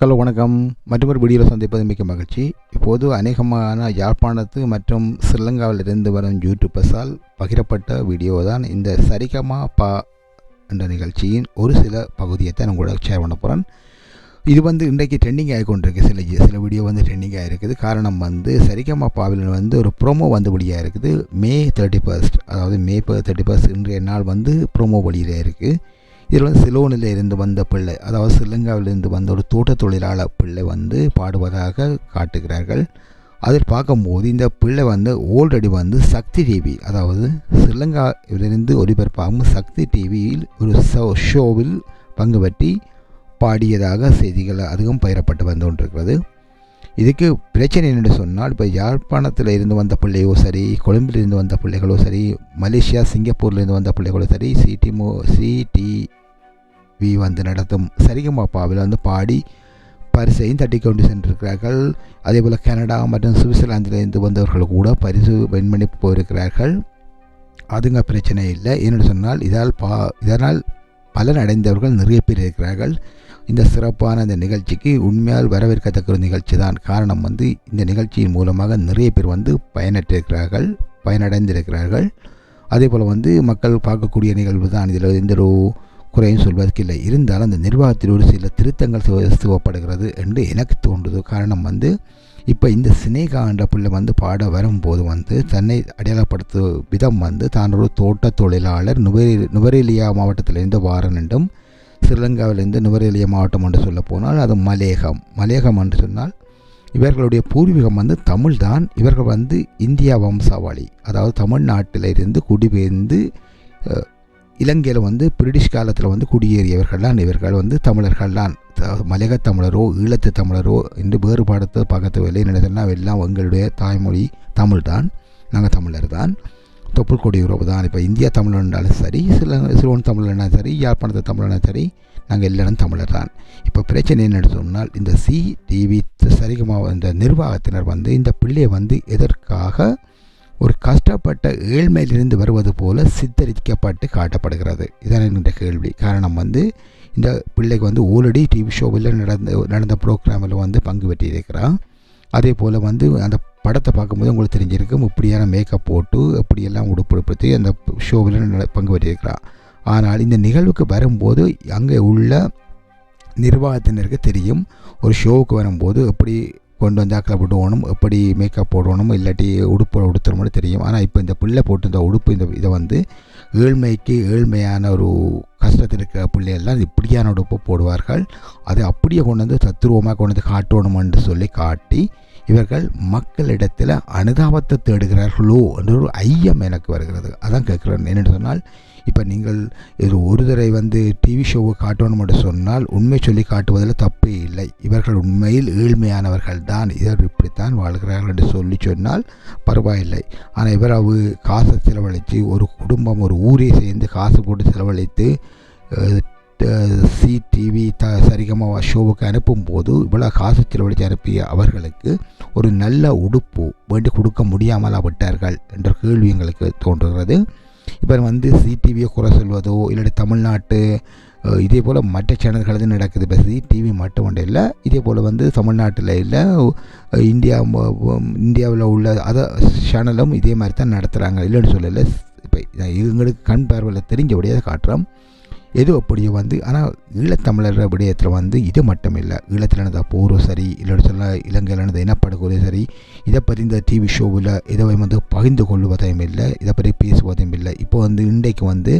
Hello வணக்கம். மற்றொரு வீடியோவில் சந்திப்பது மிக்க மகிழ்ச்சி. இப்போது அநேகமான யாழ்ப்பாணத்து மற்றும் ஸ்ரீலங்காவிலிருந்து வரும் யூடியூபர்ஸால் பகிரப்பட்ட வீடியோ தான் இந்த சரிகமா பா என்ற நிகழ்ச்சியின் ஒரு சில பகுதியை தான் உங்களோட ஷேர் பண்ண போகிறேன் இது வந்து இன்றைக்கு ட்ரெண்டிங் ஆகி கொண்டிருக்கு சில சில வீடியோ வந்து ட்ரெண்டிங் ஆகிருக்குது. காரணம் வந்து சரிகமா பாவில் வந்து ஒரு ப்ரோமோ வந்து வெளியாக இருக்குது. மே தேர்ட்டி ஃபர்ஸ்ட் அதாவது மே தேர்ட்டி ஃபர்ஸ்ட் இன்றைய நாள் வந்து ப்ரோமோ வெளியில் இருக்குது இதில் வந்து சிலோனில் இருந்து வந்த பிள்ளை அதாவது ஸ்ரீலங்காவிலிருந்து வந்த ஒரு தோட்ட தொழிலாளர் பிள்ளை வந்து பாடுவதாக காட்டுகிறார்கள். அதில் பார்க்கும்போது இந்த பிள்ளை வந்து ஆல்ரெடி வந்து சக்தி டிவி அதாவது ஸ்ரீலங்காவிலிருந்து ஒளிபரப்பாகும் சக்தி டிவியில் ஒரு ஷோ ஷோவில் பங்கு பற்றி பாடியதாக செய்திகள் அதிகம் பயிரப்பட்டு வந்து கொண்டிருக்கிறது. இதுக்கு பிரச்சனை என்று சொன்னால் இப்போ யாழ்ப்பாணத்தில் இருந்து வந்த பிள்ளையோ சரி கொழும்பிலிருந்து வந்த பிள்ளைகளோ சரி மலேசியா சிங்கப்பூர்லேருந்து வந்த பிள்ளைகளோ சரி சிடிமோ சிடிவி வந்து நடத்தும் சரிகமாப்பாவில் வந்து பாடி பரிசையும் தட்டி கொண்டு சென்றிருக்கிறார்கள். அதே போல் கனடா மற்றும் சுவிட்சர்லாந்திலிருந்து வந்தவர்கள் கூட பரிசு வின் பண்ணி போயிருக்கிறார்கள். அதுங்க பிரச்சனை இல்லை. என்னென்னு சொன்னால் இதால் பா இதனால் பலனடைந்தவர்கள் நிறைய பேர் இருக்கிறார்கள். இந்த சிறப்பான இந்த நிகழ்ச்சிக்கு உண்மையால் வரவேற்கத்தக்க ஒரு நிகழ்ச்சி தான் காரணம் வந்து இந்த நிகழ்ச்சியின் மூலமாக நிறைய பேர் வந்து பயனற்றிருக்கிறார்கள் பயனடைந்திருக்கிறார்கள். அதே போல் வந்து மக்கள் பார்க்கக்கூடிய நிகழ்வு தான் இதில் எந்த ஒரு குறையும் சொல்வதற்கு இல்லை. இருந்தாலும் அந்த நிர்வாகத்தில் ஒரு சில திருத்தங்கள் சிவப்படுகிறது என்று எனக்கு தோன்றுது. காரணம் வந்து இப்போ இந்த சினேகா என்ற பிள்ளை வந்து பாட வரும்போது வந்து தன்னை அடையாளப்படுத்தும் விதம் வந்து தான் ஒரு தோட்ட தொழிலாளர் நுவரே நுவரேலியா மாவட்டத்திலிருந்து வாரன் என்றும் ஸ்ரீலங்காவிலிருந்து நுவரேலியா மாவட்டம் என்று சொல்ல போனால் அது மலேகம். மலேகம் என்று சொன்னால் இவர்களுடைய பூர்வீகம் வந்து தமிழ் தான். இவர்கள் வந்து இந்தியா வம்சாவளி. அதாவது தமிழ்நாட்டில் இருந்து குடிபெயர்ந்து இலங்கையில் வந்து பிரிட்டிஷ் காலத்தில் வந்து குடியேறியவர்கள் தான். இவர்கள் வந்து தமிழர்கள் தான். மலையக தமிழரோ ஈழத்து தமிழரோ என்று வேறுபாடத்தை பார்க்கறது இல்லை என்ன சொன்னால் எல்லாம் எங்களுடைய தாய்மொழி தமிழ் தான் நாங்கள் தமிழர் தான் தொப்புள் கொடி உறவு தான் இப்போ இந்தியா தமிழர்னாலும் சரி சில சிறுவன் தமிழர்னாலும் சரி யாழ்ப்பாணத்து தமிழனா சரி நாங்கள் எல்லாரும் தமிழர் தான் இப்போ பிரச்சனை என்னென்னு சொன்னால் இந்த சி டிவி சரிகமாக இந்த நிர்வாகத்தினர் வந்து இந்த பிள்ளையை வந்து எதற்காக ஒரு கஷ்டப்பட்ட ஏழ்மையிலிருந்து வருவது போல சித்தரிக்கப்பட்டு காட்டப்படுகிறது? இதான் என்கின்ற கேள்வி. காரணம் வந்து இந்த பிள்ளைக்கு வந்து ஆல்ரெடி டிவி ஷோவில் நடந்த நடந்த ப்ரோக்ராமில் வந்து பங்கு பெற்றிருக்கிறான். அதே போல் வந்து அந்த படத்தை பார்க்கும்போது உங்களுக்கு தெரிஞ்சிருக்கும் இப்படியான மேக்கப் போட்டு இப்படியெல்லாம் உடுப்படுத்தி அந்த ஷோவில் பங்கு பெற்றிருக்கிறான். ஆனால் இந்த நிகழ்வுக்கு வரும்போது அங்கே உள்ள நிர்வாகத்தினருக்கு தெரியும். ஒரு ஷோவுக்கு வரும்போது எப்படி கொண்டு வந்து அக்கில் விடுவோணும் எப்படி மேக்கப் போடணும் இல்லாட்டி உடுப்பு உடுத்துறோம்னு தெரியும். ஆனால் இப்போ இந்த பிள்ளை போட்டு இந்த உடுப்பு இந்த இதை வந்து ஏழ்மைக்கு ஏழ்மையான ஒரு கஷ்டத்தில் இருக்கிற பிள்ளைகள்லாம் இப்படியான உடுப்பு போடுவார்கள். அதை அப்படியே கொண்டு வந்து தத்துருவமாக கொண்டு வந்து காட்டணுமென்று சொல்லி காட்டி இவர்கள் மக்களிடத்தில் அனுதாபத்தை தேடுகிறார்களோ என்ற ஒரு ஐயம் எனக்கு வருகிறது. அதான் கேட்குறேன். என்னென்னு சொன்னால் இப்போ நீங்கள் இது ஒரு தடவை வந்து டிவி ஷோவை காட்டணும் என்று சொன்னால் உண்மை சொல்லி காட்டுவதில் தப்பே இல்லை. இவர்கள் உண்மையில் ஏழ்மையானவர்கள் தான். இவர் இப்படித்தான் வாழ்கிறார்கள் என்று சொல்லி சொன்னால் பரவாயில்லை. ஆனால் இவ்வளவு காசை செலவழித்து ஒரு குடும்பம் ஒரு ஊரே சேர்ந்து காசு போட்டு செலவழித்து சி டிவி த சரிகமாக ஷோவுக்கு அனுப்பும்போது இவ்வளோ காசு செலவழித்து அனுப்பிய அவர்களுக்கு ஒரு நல்ல உடுப்பு வேண்டி கொடுக்க முடியாமலா விட்டார்கள் என்ற கேள்வி எங்களுக்கு தோன்றுகிறது. இப்போ வந்து சிடிவியை குறை சொல்வதோ இல்லாட்டி தமிழ்நாட்டு இதே போல் மற்ற சேனல்கள் நடக்குது. இப்போ சிடிவி மட்டும் ஒன்றும் இல்லை இதே போல் வந்து தமிழ்நாட்டில் இல்லை இந்தியா இந்தியாவில் உள்ள அதை சேனலும் இதே மாதிரி தான் நடத்துகிறாங்க இல்லைன்னு சொல்லலை. இப்போ எங்களுக்கு கண் பார்வையில் தெரிஞ்சபடியாக காட்டுறோம். எது அப்படியோ வந்து ஆனால் ஈழத்தமிழர் விடயத்தில் வந்து இது மட்டும் இல்லை ஈழத்தில் நடந்த போரும் சரி இல்லை சொல்ல இலங்கையில் நடந்த இனப்படுகொலை சரி இதை பற்றி இந்த டிவி ஷோவில் இதை வந்து பகிர்ந்து கொள்வதையும் இல்லை இதை பற்றி பேசுவதையும் இல்லை. இப்போ வந்து இன்றைக்கு வந்து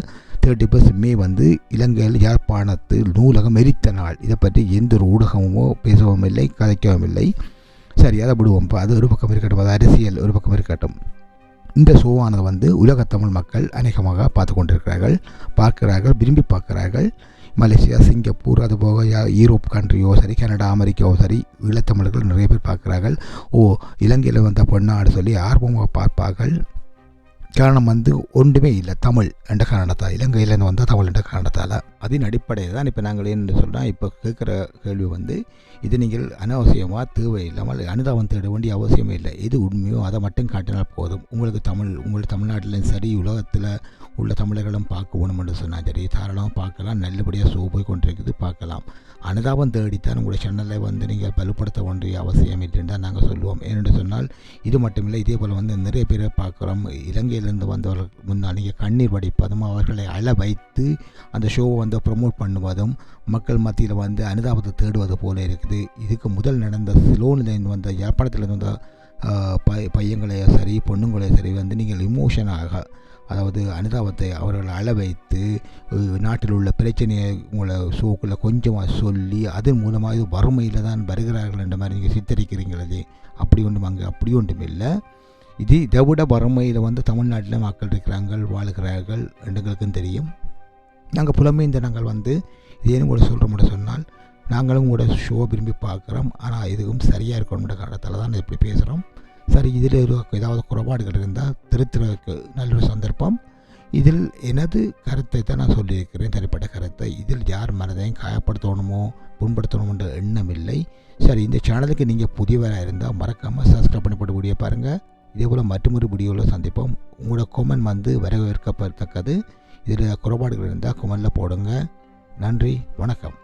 தேர்ட்டி பர்சன்ட் மே வந்து இலங்கையில் யாழ்ப்பாணத்து நூலகம் எரித்த நாள். இதை பற்றி எந்த ஒரு ஊடகமோ பேசவும் இல்லை கதைக்கவும் இல்லை. சரி அதை விடுவோம். இப்போ அது ஒரு பக்கம் இருக்கட்டும் அது அரசியல் ஒரு பக்கம் இருக்கட்டும். இந்த ஷோவானது வந்து உலக தமிழ் மக்கள் அநேகமாக பார்த்து கொண்டிருக்கிறார்கள் பார்க்கிறார்கள் விரும்பி பார்க்கிறார்கள். மலேசியா சிங்கப்பூர் அதுபோக யூரோப் கண்ட்ரியோ சரி கனடா அமெரிக்காவோ சரி ஈழத்தமிழர்கள் நிறைய பேர் பார்க்குறார்கள். ஓ இலங்கையில் வந்த பொண்ணாடு சொல்லி ஆர்வமாக பார்ப்பார்கள். காரணம் வந்து ஒன்றுமே இல்லை. தமிழ் என்ற காரணத்தால் இலங்கையிலேருந்து வந்தால் தமிழ் என்ற காரணத்தால். அதன் அடிப்படையில் தான் இப்போ நாங்கள் என்ன சொல்கிறோம் இப்போ கேட்குற கேள்வி வந்து இது நீங்கள் அனாவசியமாக தேவை இல்லாமல் அனுதாபம் தேட வேண்டிய அவசியமே இல்லை. எது உண்மையோ அதை மட்டும் காட்டினால் போதும். உங்களுக்கு தமிழ் உங்கள் தமிழ்நாட்டிலும் சரி உலகத்தில் உள்ள தமிழர்களும் பார்க்க வேணும் என்று சொன்னால் சரி தாராளமாக பார்க்கலாம். நல்லபடியாக சோ போய் கொண்டிருக்குது பார்க்கலாம். அனுதாபம் தேடித்தான் உங்களுடைய சேனலை வந்து நீங்கள் வலுப்படுத்த வேண்டிய அவசியம் இல்லைன்னு தான் நாங்கள் சொல்லுவோம். ஏனென்று சொன்னால் இது மட்டுமில்லை இதே போல் வந்து நிறைய பேரை பார்க்குறோம். இலங்கையில் இலங்கையிலிருந்து வந்தவர்கள் முன்னால் நீங்கள் கண்ணீர் வடிப்பதும் அவர்களை அழ வைத்து அந்த ஷோவை வந்து ப்ரமோட் பண்ணுவதும் மக்கள் மத்தியில் வந்து அனுதாபத்தை தேடுவது போல இருக்குது. இதுக்கு முதல் நடந்த சிலோனிலேருந்து வந்த யாழ்ப்பாணத்திலேருந்து வந்த பை பையங்களையோ சரி பொண்ணுங்களையோ சரி வந்து நீங்கள் இமோஷனாக அதாவது அனுதாபத்தை அவர்களை அழ வைத்து நாட்டில் உள்ள பிரச்சனையை உங்களை ஷோக்குள்ளே கொஞ்சமாக சொல்லி அதன் மூலமாக இது வறுமையில் தான் வருகிறார்கள் என்ற மாதிரி நீங்கள் சித்தரிக்கிறீங்களே அப்படி ஒன்றும் அங்கே அப்படி ஒன்றும் இல்லை. இது இதை விட வறுமையில் வந்து தமிழ்நாட்டில் மக்கள் இருக்கிறார்கள் வாழுகிறார்கள் எங்களுக்கும் தெரியும். நாங்கள் புலமைந்த நாங்கள் வந்து இது ஏன்னு கூட சொல்கிறோம்னு சொன்னால் நாங்களும் கூட ஷோ விரும்பி பார்க்குறோம். ஆனால் இதுவும் சரியாக இருக்கணும்ன்ற காரணத்தால் தான் இப்படி பேசுகிறோம் சரி இதில் ஏதாவது குறைபாடுகள் இருந்தால் திருத்துறதுக்கு நல்ல ஒரு சந்தர்ப்பம். இதில் எனது கருத்தை தான் நான் சொல்லியிருக்கிறேன். தனிப்பட்ட கருத்தை. இதில் யார் மனதையும் காயப்படுத்தணுமோ புண்படுத்தணுமோன்ற எண்ணம் இல்லை. சரி இந்த சேனலுக்கு நீங்கள் புதியவராக இருந்தால் மறக்காமல் சப்ஸ்கிரைப் பண்ணி போட்டு பாருங்கள் இதேபோல் மற்றொரு வீடியோவில் சந்திப்போம். உங்களோட கொமெண்ட் வந்து வரவேற்கப்படத்தக்கது. இதில் குறைபாடுகள் இருந்தால் கொமெண்டில் போடுங்க. நன்றி வணக்கம்.